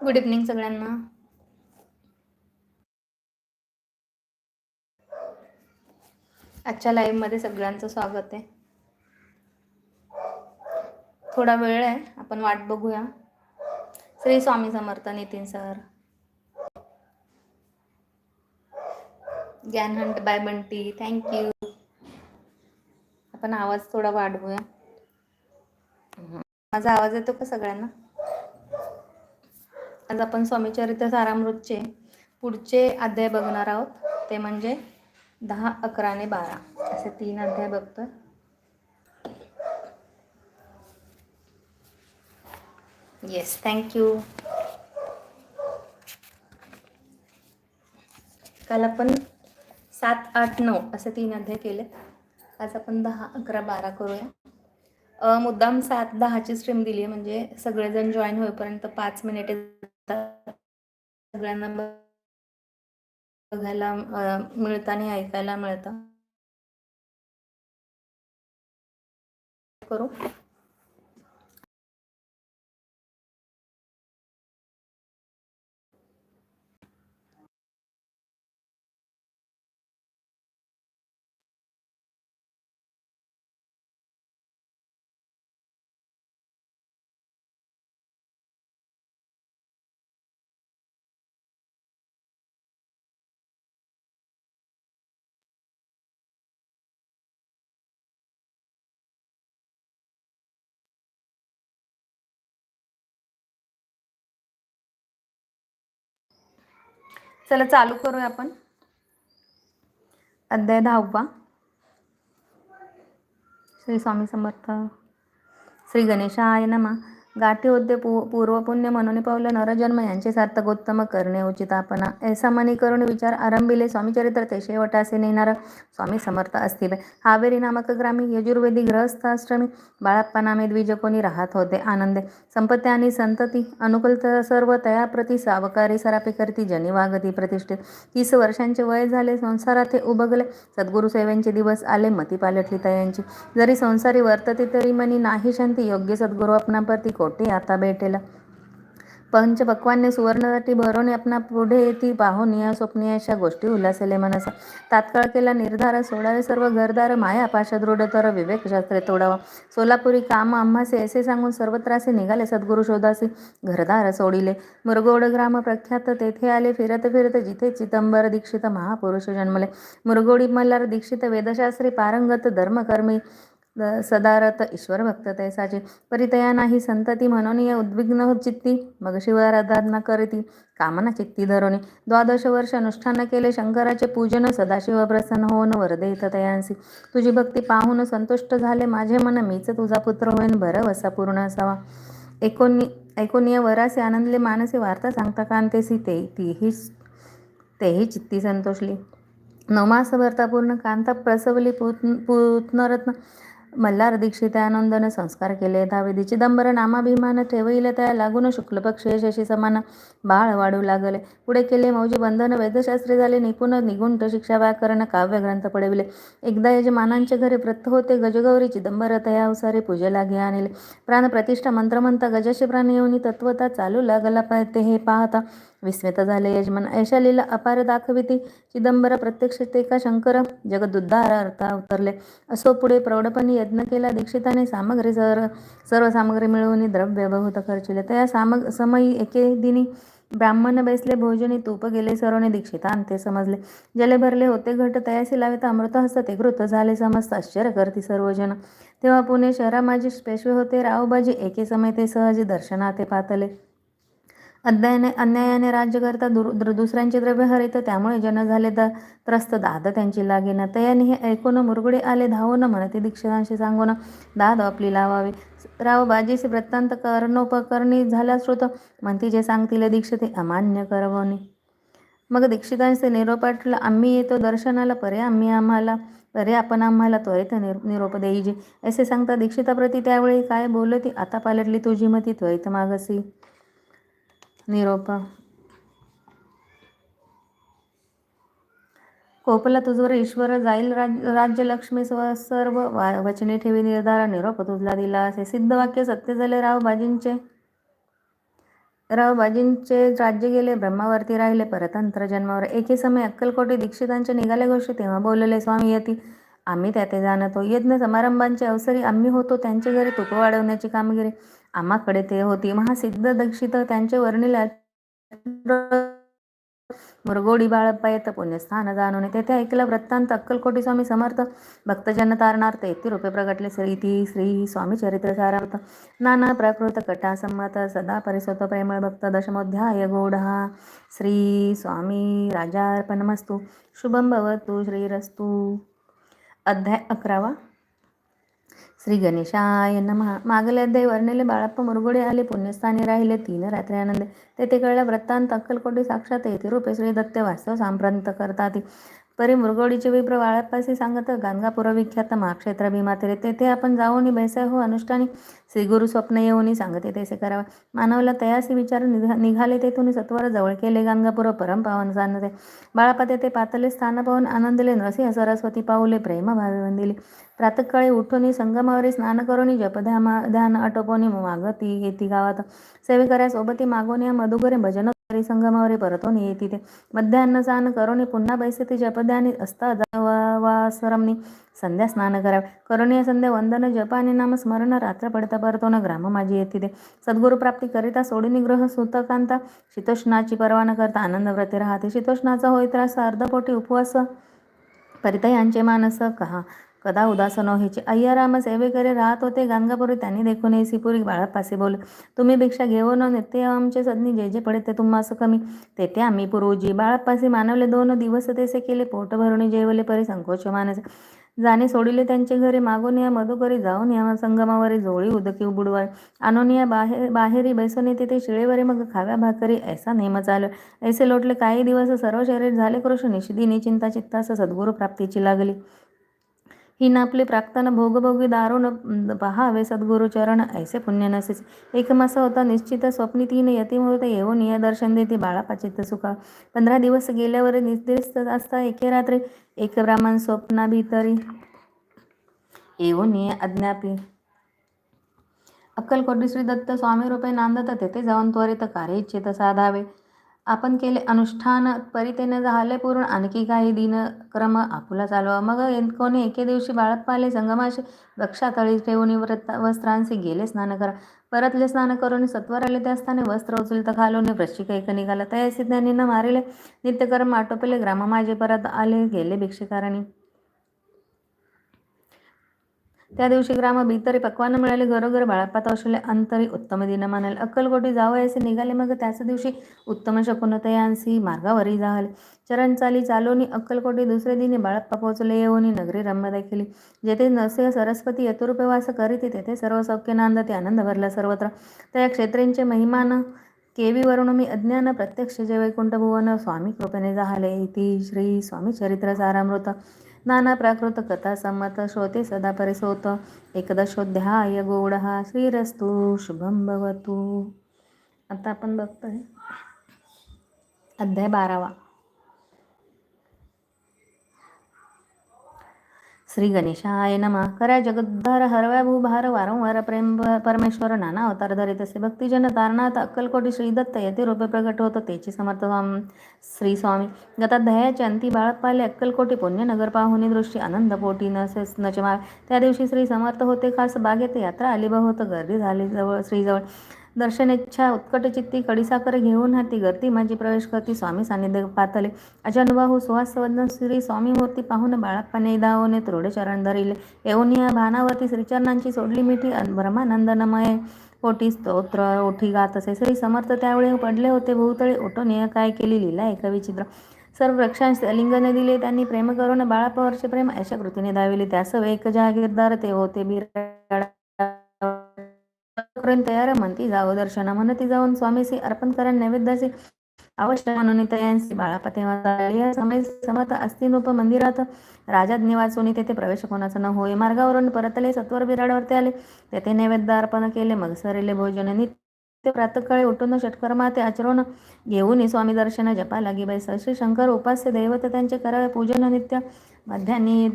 Good evening सगळ्यांना. आजच्या लाईव्हमध्ये सगळ्यांचं स्वागत आहे. थोडा वेळ आहे आपण वाट बघूया. Shri Swami Samarth Nitin sir. Gyan hunt by Bunty thank you आपण आवाज थोडा वाढवूया. माझा आवाज येतो का सगळ्यांना? आज आपण स्वामीचरित्र सारामृतचे पुढचे अध्याय बघणार आहोत. ते म्हणजे दहा अकरा आणि बारा. असे तीन अध्याय बघतोय. येस थँक्यू काल आपण सात आठ नऊ असे तीन अध्याय केले आज आपण दहा अकरा बारा करूया. मुद्दाम सात दहाची स्ट्रीम दिली आहे. म्हणजे सगळेजण जॉईन होईपर्यंत पाच मिनिटे सगळ्यांना बघायला मिळतं आणि ऐकायला मिळतं. करू? चला चालू करूया आपण. अध्याय दहावा. श्री स्वामी समर्थ. श्री गणेशाय नमा. गाठी होते पू पूर्वपुण्य म्हणून पावलं नरजन्म यांचे सार्थकोत्तम करणे उचित आपण ऐसा मनी करून विचार आरंभिले स्वामीचरित्र ते शेवटासे नेणार स्वामी समर्थ असतील हावेरी नामक ग्रामी यजुर्वेदी ग्रहस्थाश्रमी बाळाप्पा नामे द्विज कोणी राहत होते. आनंदे. संपत्ती आणि संतती अनुकूल सर्व तयाप्रती सावकारी सरापी करती जनी वागती प्रतिष्ठित. तीस वर्षांचे वय झाले संसारात हे उभगले सद्गुरु सेवेंचे दिवस आले मती पालटली तयांची. जरी संसारी वर्तते तरी मनी नाही शांती. योग्य सद्गुरु आपणापरती कोटी आता भेटेल. पंचपक्वान्य सुवर्णदाटी भरवणे आपणा पुढे ती पाहून या स्वप्नी अशा गोष्टी उल्हासले मनसा. तात्काळ केला निर्धार सोडावे सर्व घरदार माया पाशा दृढ तर विवेक शास्त्रे तोडावा. सोलापुरी काम आम्हासे असे सांगून सर्वत्रासे निघाले सद्गुरु शोधासे. घरदार सोडिले. मुरगोड ग्राम प्रख्यात तेथे आले फिरत फिरत जिथे चिदंबर दीक्षित महापुरुष जन्मले. मुरगोडी मल्हार दीक्षित वेदशास्त्री पारंगत धर्मकर्मी. सदारत ईश्वर भक्त तैसाचे परितया नाही संतती म्हणून या उद्विग्न हो चित्ती. मग शिवाराधना करती कामना चित्ती धरोणे द्वादश वर्ष अनुष्ठान केले शंकराचे पूजन. सदाशिव प्रसन्न होऊन वरदेत तयांसी. तुझी भक्ती पाहून संतुष्ट झाले माझे मन. मीच तुझा पुत्र होईन. भरवसा पूर्ण असावा. एकोणी ऐकोनिय वरासे आनंदले मानसे वार्ता सांगता कांतेसी. ते तीही तेही चित्ती संतोषली. नवमास भरता पूर्ण कांता प्रसवली पूत पूतनरत्न. मल्हार दीक्षितानंदन संस्कार केले. धावेदी चिदंबर नामाभिमान ठेवईल त्या लागून शुक्ल पक्ष यशशी समान बाळ वाढू लागले. पुढे केले मौजी बंधन वेदशास्त्री झाले निपुण निगुंट शिक्षा व्याकरण काव्य ग्रंथ पडविले एकदा यजमानांचे घरी प्रथ होते गजगौरी चिदंबर तया अवसारे पूजेला घे आणले. प्राण प्रतिष्ठा मंत्रमंत गजाशी प्राण येऊन तत्वता चालू लागला ते हे पाहता विस्मित झाले यजमान. ऐशा लीला अपार दाखविती. चिदंबर प्रत्यक्ष ते का शंकर? जगदुद्धार अर्था उतरले. असो पुढे प्रौढपणे यज्ञ केला. दीक्षिताने सामग्री सर सर्व सामग्री मिळवून द्रव्य बहुत खर्चिले. त्या सामग समयी एके दिनी ब्राह्मण बैसले भोजनी तूप गेले सरोने दीक्षिता ते समजले. जले भरले होते घट तयासी लाविता अमृत हसते घृत झाले समस्त आश्चर्य करती सर्वजन तेव्हा पुणे शहरा माझी पेशवे होते. रावबाजी एके समय ते सहज दर्शनाते पातले. अध्यायाने अन्यायाने राज्य करता दुर दुसऱ्यांचे द्रव्य हरित त्यामुळे जन झाले तर त्रस्त. दाद त्यांची लागेना. तयाने हे ऐकून मुरगुडे आले धावून म्हणते दीक्षितांशी सांगून दाद आपली लावावी. राव बाजीचे वृत्तांत कर्णोपकरणी झाला श्रोत. म्हणती जे सांगतील दीक्षिते अमान्य करवणे. मग दीक्षितांचे निरोपाटला आम्ही येतो दर्शनाला परे आम्ही आम्हाला अरे आपण आम्हाला त्वरित निर निरोप देईजे असे सांगता दीक्षिताप्रती त्यावेळी काय बोलती? आता पालटली तुझी मती त्वरित मागसी. निरोप. कोपला तुझवर ईश्वर जाईल. राज राज्यलक्ष्मी स्व सर्व वा वचने ठेवी निर्धारा. निरोप तुझला दिला असे सिद्ध वाक्य सत्य झाले. राव बाजींचे रावबाजींचे राज्य गेले. ब्रह्मावरती राहिले. परतंत्र जन्मावर एके समय अक्कलकोटी दीक्षितांचे निघाले गोष्टी तेव्हा बोलले स्वामी यती. आम्ही त्या ते जाणतो. यज्ञ समारंभांचे अवसरी आम्ही होतो. त्यांचे घरी तुक वाढवण्याची कामगिरी आम्हाकडे ते होती. महासिद्ध दक्षित त्यांचे वर्णिला मुरगोडी बाळप्पा येत पुण्यस्थान जाणून तेथे ऐकला वृत्तांत अक्कलकोटी स्वामी समर्थ भक्तजन तारणार्थ येती रूपे प्रगटले श्रीती श्री स्वामी चरित्र सारार्थ. नाना प्राकृत कटा संमत सदा परिसत प्रेमळ भक्त दशमोध्याय गोढा. श्री स्वामी राजार्पणमस्तू. शुभम भवतु श्रीरस्तू. अध्याय अकरावा. श्री गणेशाय नमः. मागले अध्याय वर्णिले बाळप्प मुरगुडे आले पुण्यस्थानी राहिले तीन रात्री आनंद. तेथे कळला वृत्तांत अक्कलकोटी साक्षात येते रूपे श्री दत्त वास्तव सांप्रांत करतात परी मुरगोडीचे विप्र वाळप्पासी सांगत गाणगापुर विख्यात महाक्षेत्र भीमातेरे तेथे आपण जाऊनी बैसाय हो अनुष्ठानी. श्रीगुरु स्वप्न येऊनी सांगते तेसे करावा मानवला तयासी विचार निघा निघाले तेथून सत्वर जवळ केले गाणगापुर परम पावन सांगते बाळापा तेथे पातले स्थान पाहून आनंदले नरसिंह सरस्वती पाऊले प्रेम भावे वंदिले. प्रातकाळी उठून संगमावरी स्नान करून जपधामा ध्यान आटोपोनी मागती घेती गावात. सेवेकऱ्या सोबती मागोनी मधुगरे भजन संगमावरी परतोनी येती तिथे. मध्यान्न स्नान करोनी पुन्हा बैसे ते जपध्यानी असता वासरमनी संध्या स्नान करावे करुणीय संध्या वंदन जपानी नाम स्मरण रात्र पडता परतो न ग्राम माझी येते ते सद्गुरु प्राप्ती करिता सोडिनी ग्रह सुतकांता. शीतोष्णाची पर्वा न करता आनंद व्रते राहते. शीतोष्णाचा होई त्रास अर्धपोटी उपवास परिता यांचे मानस कहा. कदा उदासन व्हायची. व्हायचे अय्याराम सेवेकरी राहत होते. गाणगापुरी त्यांनी देखून एसीपुरी बाळापासे बोल तुम्ही भिक्षा घेऊन नेते आमचे सदनी जे जे पडे ते तुम्हास कमी. तेथे आम्ही पूर्वजी बाळापासे मानवले दोन दिवस तेसे केले. पोट भरून जेवले परी संकोच मानस जाणे सोडिले त्यांचे घरी मागून या मधुकरी जाऊन या संगमावरी जोळी उदकी बुडवाय. आणून या बाहेर बाहेरी बैसून तिथे शिळेवरी मग खाव्या भाकरी ऐसा नेम चाल. ऐसे लोटले काही दिवस सर्व शरीर झाले कृष्ण निषिदिनी चिंता चित्तास सद्गुरु प्राप्तीची लागली. ही आपले प्राक्तन भोगभोगी दारुण पहावे सद्गुरुचरण ऐसे पुण्य नसेच. एक मास होता निश्चित स्वप्नी तीन यतिमुहूर्त येऊन या दर्शन देते बाळापाचित सुखा. पंधरा दिवस गेल्यावर निर्दिष्ट असता एके रात्री एक ब्राह्मण स्वप्ना भीतरी येऊन ये अज्ञापी. अक्कलकोटी श्री दत्त स्वामी रूपे नांदत तेथे जाऊन त्वरित कार्य इच्छित साधावे. आपण केले अनुष्ठान परितेनं झाले पूर्ण. आणखी काही दिनक्रम आपुला चालवा. मग कोणी एके दिवशी बाळत पाले संगमाशी दक्षातळी ठेवून व्रत वस्त्रांशी गेले स्नान करा. परतले स्नान करून सत्वर आले. त्या स्थाने वस्त्र उचलत घालून वृश्चिक एक निघाला. तयासी त्यांनी न मारिले. नित्यकर्म आटोपले. ग्राम माझे परत आले. गेले भिक्षेकारणी. त्या दिवशी ग्राम भीतरी पक्वानं मिळाले. घरोघर बाळापात असले अंतरी उत्तम दिन मानले. अक्कलकोटी जावं असे निघाले. मग त्याच दिवशी उत्तम शकुनतयांसी मार्गावरी जाहले. चरण चाली चालोनी अक्कलकोटी दुसरे दिनी बाळप्पा पोचले येऊनी नगरी रम्यता केली जेथे नसे सरस्वती यतुरूपे वास करीते तेथे सर्व सौख्य नांदते आनंद भरला सर्वत्र. त्या क्षेत्रींचे महिमान केवीवरून मी अज्ञान प्रत्यक्ष जे वैकुंठ भुवन स्वामी कृपेने जाहले. इति श्री स्वामी चरित्र सारामृत. नाना प्राकृत कथा संमत श्रोते सदा परिसोत। एकदशोध्याय गौडहा श्रीरस्तु शुभम भवतू। आता आपण बघतोय अध्याय बारावा. श्री गणेशाय नमा करा जगद्धार हरव्या भूभार वारंवार प्रेम परमेश्वर नाना अवतार धरित असे भक्तिजन तारणात अक्कलकोटी श्रीदत्त येथे रूपे प्रकट होतो तेची समर्थ श्री स्वामी गताध्यायाचे अंती बाळप्पाले अक्कलकोटी पुण्यनगर पाहुनी दृष्टी आनंद पोटी नसेच नचमा त्या दिवशी श्री समर्थ होते खास बागेत यात्रा आली होत गर्दी झाली जवळ श्रीजवळ। दर्शनेच्छा उत्कट चित्ती कडीसाकर घेऊन हाती गर्ती माझी प्रवेश करती. स्वामी सानिध्य पातले. अजन्बाहू सुहासवदन श्री स्वामी मूर्ती पाहून बाळाप्पाने दावने त्रोडे चरण धरिले. येऊन या भानावरती श्रीचरणांची सोडली मिठी. ब्रह्मानंदनमय पोटी स्तोत्र ओठी गात असे श्री समर्थ त्यावेळी पडले होते. भोवतळे ओटोने काय केली? लिला एक विचित्र सर्व वृक्षांश लिंगने दिले. त्यांनी प्रेम करून बाळापावरचे प्रेम अशा कृतीने दाविले त्यास एक जहागीरदार ते होते. बिराड तयार म्हणती जावं दर्शना म्हणती जाऊन स्वामीसी अर्पण करण नैवेद्याचे अवश्य म्हणून तयांसी बाळापते समय समत अस्तिनोप मंदिरात राजा निवासोनी तेथे प्रवेश कोणाचा न होय मार्गावरून परतले सत्वर बिराडवरती आले. तेथे नैवेद्य अर्पण केले मग सरेले भोजन नित्य प्रातकाळी उठून षटकर्मा ते आचरण घेऊन स्वामी दर्शन जपा लागी बाई श्री शंकर उपास्य दैवत त्यांचे करावे पूजन नित्य मध्यान्नी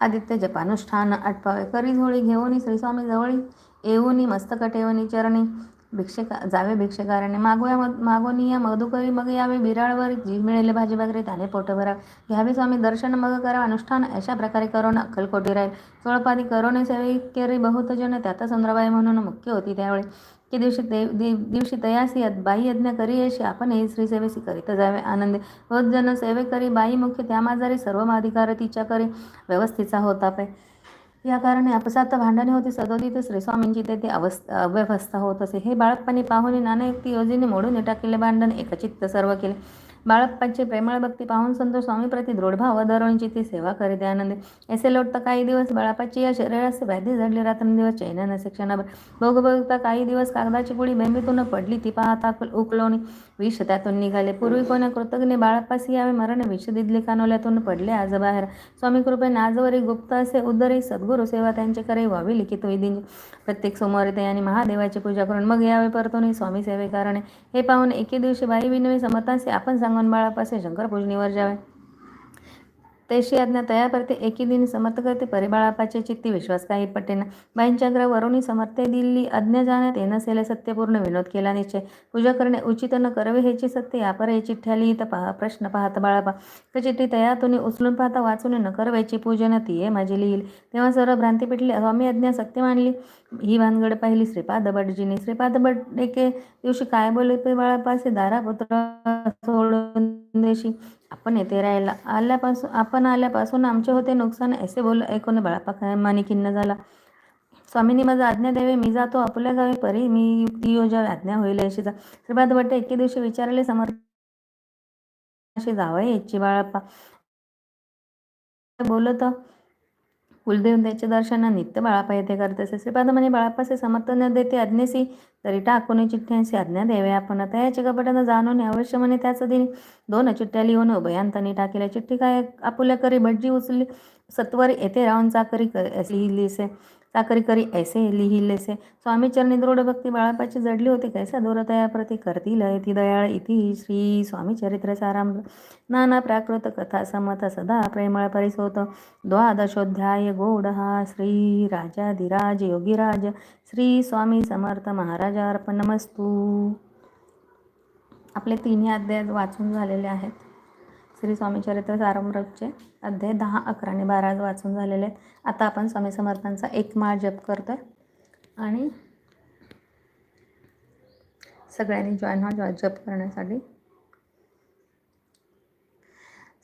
आदित्य जपानुष्ठान आटपावे करी झोळी घेऊन श्रीस्वामी जवळी येऊनी मस्तक ठेवणी चरणी भिक्षेका जावे भिक्षेकाराने मागूया मग मागोनी या मधुकरी मग यावे बिराळवर जी मिळेले भाजी भाकरी त्याने पोट भरा. घ्यावे स्वामी दर्शन मग करा अनुष्ठान अशा प्रकारे करून अक्कलकोटी राहील. चोळपादी करोने सेवे केरी बहुत जन त्यात चंद्रबाई म्हणून मुख्य होती त्यावेळी. કે દિવસે દિવસે તયાસી બાહ્ય યજ્ઞ કરીએ છીએ આપણને એ શ્રી સેવે કરી. તજાવે આનંદે. વૃદ્ધજનો સેવે કરી બાહી મુખ્ય त्यामा जरी सर्व अधिकारती इच्छा करी व्यवस्थेचा होत आपे या कारणे अपसात भांडणे होती सदोदित श्री स्वामींची ते अवस्था अव्यवस्था होत असे हे बाळकपणी पाहून नाना एकटी योजने मोडून टाकलेले भांडण एकचित्त सर्व केले बाळप्पांची प्रेमळ भक्ती पाहून संतोष स्वामीप्रती दृढभाव धरणची ती सेवा करीत आनंदी. ऐसे लोटता काही दिवस बाळापाची या शरीरास व्याधी झडली रात्रंदिवस चैन शिक्षणावर भोग बघता काही दिवस कागदाची पुढी बेंबीतून पडली ती पाहता उकलोनी विष त्यातून निघाले. पूर्वी कोणा कृतज्ञ बाळापासी यावे मरण विष दिदले कानोल्यातून पडले. आज बाहेर. स्वामी कृपेने आजवरी गुप्त असे उदरी सद्गुरु सेवा त्यांचे करे व्हावी. लिखित विधी प्रत्येक सोमवारी आणि महादेवाची पूजा करून मग यावे परतून स्वामी सेवेकारणे हे पाहून एके दिवशी बाई विनवी समतांशी आपण सांगून बाळापासे शंकर पूजनीवर जावे. तैशी आज्ञा तया करते. एकी दिन समर्थ करते. परिबाळापाचे चित्ती विश्वास काही पटेना बाईंच्या वरुणी समर्थे दिल्ली. अज्ञा जाण्यात येणं सत्यपूर्ण विनोद केला निश्चय. पूजा करणे उचित न करवे ह्याची सत्य. यापर हे चिठ्ठ्या लिहित पहा. प्रश्न पाहत बाळापा तर चिठ्ठी तयातून उचलून पाहता वाचून न करवायची पूजन ती माझी लिहिल. तेव्हा सर्व भ्रांती पिटली. स्वामी अज्ञा सत्य मानली. ही भानगड पाहिली श्रीपाद भटजीने. श्रीपाद भट एके दिवशी काय बोलते बाळापासे दारापुत्र सोडून देशी. आपण येथे राहायला आल्यापासून आपण आल्यापासून आमचे होते नुकसान असे बोल ऐकून बाळापा माने खिन्न झाला. स्वामींनी माझा आज्ञा द्यावे मी जातो आपल्या गावी परी मी युक्ती योजा आज्ञा होईल अशी जा. श्रीपाद भट्ट एके दिवशी विचारले समर्थ अशी जावं याची बाळाप्पा बोलत कुलदेवतेचे दर्शना नित्य बाळापा येथे करत असे. श्रीपाद म्हणे बाळापासे समर्थन देते आज्ञेसी तरी टाकून चिठ्ठ्यांशी आज्ञा द्यावे आपण. आता तयाचे कपटानं जाणून अवश्य म्हणे त्याच दिन दोन चिठ्ठ्या लिहून उभयांतांनी टाकेल्या चिठ्ठी काय आपुल्या करी भटजी उचलली सत्वर येथे राहून चाकरी लिहिलीसे. चाकरी करी ऐसे लिहिलेसे स्वामीचरणी दृढ भक्ती बाळापाची जडली होती कैसा दोरतया प्रती करतील ती दयाळ इति श्री स्वामी चरित्र साराम नाना प्राकृत कथा समत सदा प्रेमळ परिसोत. द्वादशोध्याय गोड हा श्री राजाधिराज योगीराज. श्री स्वामी समर्थ महाराजा अर्पण नमस्तू. आपले तिन्ही अध्याय वाचून झालेले आहेत. श्री स्वामी चरित्र सारमृतचे अध्याय दहा अकरा आणि बारा वाचून झालेले आहेत. आता आपण स्वामी समर्थांचा एक माळ जप करतो आहे आणि सगळ्यांनी जॉईन हा जप करण्यासाठी.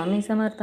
स्वामी समर्थ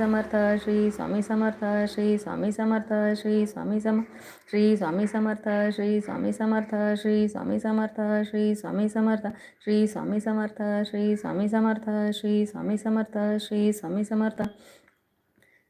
समर्थ श्री स्वामी समर्थ श्री स्वामी समर्थ श्री स्वामी सम श्री स्वामी समर्थ श्री स्वामी समर्थ श्री स्वामी समर्थ श्री स्वामी समर्थ श्री स्वामी समर्थ श्री स्वामी समर्थ श्री स्वामी समर्थ श्री स्वामी समर्थ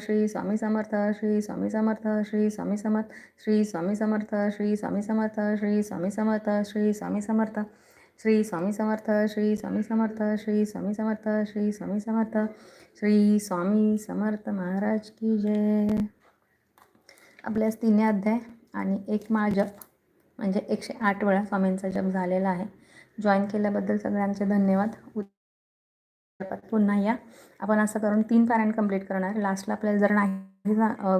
श्री स्वामी समर्थ श्री स्वामी समर्थ श्री स्वामी समर्थ श्री स्वामी समर्थ श्री स्वामी समर्थ श्री स्वामी समर्थ श्री स्वामी समर्थ श्री स्वामी समर्थ श्री स्वामी समर्थ श्री स्वामी समर्थ श्री स्वामी समर्थ श्री स्वामी समर्थ महाराज की जय आपल्यास तिन्ही अध्याय आणि एक माळ जप म्हणजे एकशे आठ वेळा स्वामींचा जप झालेला आहे जॉईन केल्याबद्दल सगळ्यांचे धन्यवाद पुन्हा या. आपण असं करून तीन पॅरेंट कंप्लीट करणार. लास्टला आपल्याला जर नाही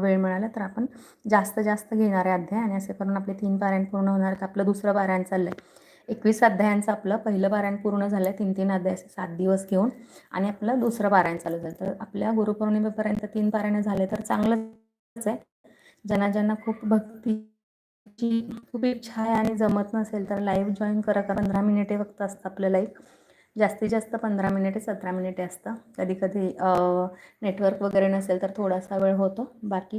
वेळ मिळाला तर आपण जास्त जास्त घेणार आहे अध्याय आणि असे करून आपले तीन पॅरेंट पूर्ण होणार तर आपलं दुसरं पारायण चाललं आहे एकवीस अध्यायांचं आपलं पहिलं पारायण पूर्ण झालं आहे तीन तीन अध्याय सात दिवस घेऊन आणि आपलं दुसरं पारायण चालू झालं. तर आपल्या गुरुपौर्णिमेपर्यंत तीन पारायणं झाले तर चांगलंच आहे. ज्यांना ज्यांना खूप भक्तीची खूप इच्छा आहे आणि जमत नसेल तर लाईव्ह जॉईन करा. का पंधरा मिनिटे फक्त असतं आपलं लाईव्ह जास्तीत जास्त पंधरा मिनिटे सतरा मिनिटे असतं. कधी कधी नेटवर्क वगैरे नसेल तर थोडासा वेळ होतो. बाकी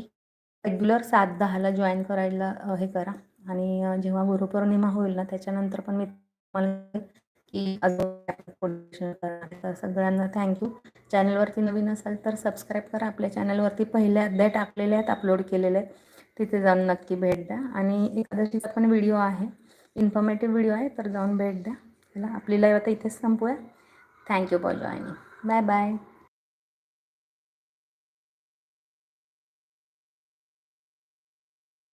रेग्युलर सात दहाला जॉईन करायला हे करा. आणि जेव्हा गुरुपौर्णिमा होईल ना त्याच्यानंतर पण मी तुम्हाला की अजून तर सगळ्यांना थँक्यू चॅनलवरती नवीन असाल तर सबस्क्राईब करा. आपल्या चॅनलवरती पहिले अध्याय टाकलेले आहेत अपलोड केलेले आहेत. तिथे जाऊन नक्की भेट द्या. आणि एकादशीचा पण व्हिडिओ आहे. इन्फॉर्मेटिव्ह व्हिडिओ आहे तर जाऊन भेट द्या. चला आपली लाईव्ह आता इथेच संपूया. Thank you for joining bye bye